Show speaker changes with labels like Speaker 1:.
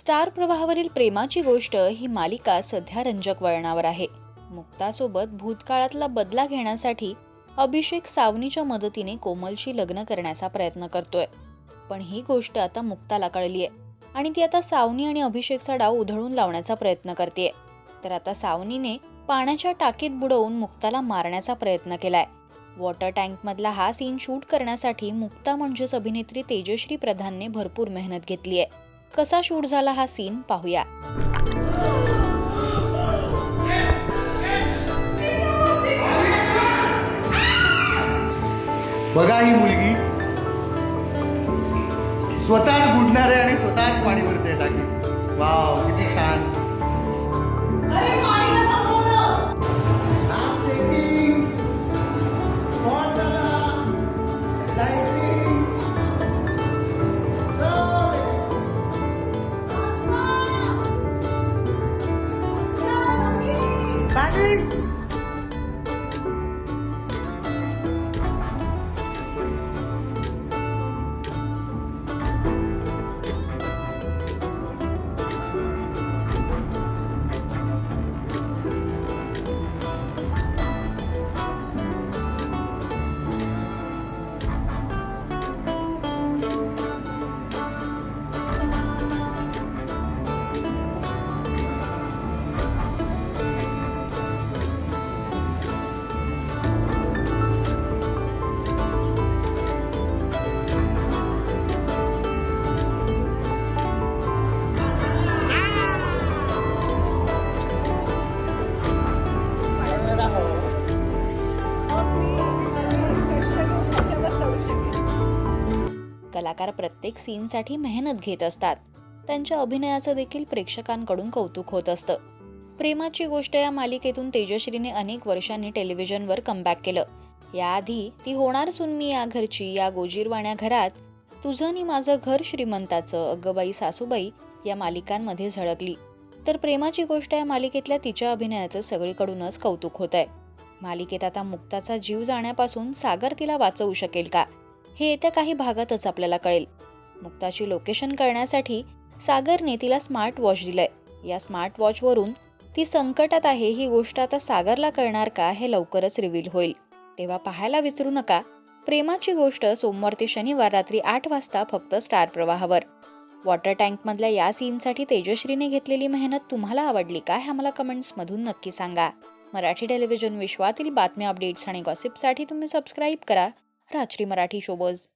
Speaker 1: Star प्रवाहावरील प्रेमाची गोष्ट ही मालिका सध्या रंजक वळणावर आहे. मुक्तासोबत भूतकाळातला बदला घेण्यासाठी अभिषेक सावनीच्या मदतीने कोमलशी लग्न करण्याचा प्रयत्न करतोय. पण ही गोष्ट आता मुक्ताला कळली आहे आणि ती आता सावनी आणि अभिषेकचा डाव उधळून लावण्याचा प्रयत्न करते तर आता सावनीने पाण्याच्या टाकीत बुडवून मुक्ताला मारण्याचा प्रयत्न केलाय. वॉटर टँकमधला हा सीन शूट करण्यासाठी मुक्ता म्हणजेच अभिनेत्री तेजश्री प्रधानने भरपूर मेहनत घेतली आहे कसा शूट झाला हा सीन पाहूया.
Speaker 2: बघा ही मुलगी. स्वतःच बुडणार आहे आणि स्वतःच पाणी भरते टाकी वाव किती छान. Bye.
Speaker 1: कलाकार प्रत्येक सीनसाठी मेहनत घेत असतात. त्यांच्या अभिनयाचं देखील प्रेक्षकांकडून कौतुक होत असतं. प्रेमाची गोष्ट या मालिकेतून तेजश्रीने अनेक वर्षांनी टेलिव्हिजनवर कमबॅक केलं. याआधी ती होणार सुन मी या घरची या गोजीरवाण्या घरात तुझं आणि माझं घर श्रीमंताचं अग्गबाई सासूबाई या मालिकांमध्ये झळकली. तर प्रेमाची गोष्ट या मालिकेतल्या तिच्या अभिनयाचं सगळीकडूनच कौतुक होत आहे मालिकेत आता मुक्ताचा जीव जाण्यापासून सागर तिला वाचवू शकेल का? हे येत्या काही भागातच आपल्याला कळेल. मुक्ताची लोकेशन कळण्यासाठी सागरने तिला स्मार्ट वॉच दिलंय. या स्मार्ट वॉचवरून ती संकटात आहे ही गोष्ट आता सागरला कळणार का हे लवकरच रिव्हील होईल. तेव्हा पाहायला विसरू नका. प्रेमाची गोष्ट सोमवार ते शनिवार रात्री आठ वाजता फक्त स्टार प्रवाहावर. वॉटर टँकमधल्या या सीनसाठी तेजश्रीने घेतलेली मेहनत तुम्हाला आवडली का हे आम्हाला कमेंट्समधून नक्की सांगा. मराठी टेलिव्हिजन विश्वातील बातम्या अपडेट्स आणि गॉसिपसाठी तुम्ही सबस्क्राईब करा. राजश्री मराठी शोबज.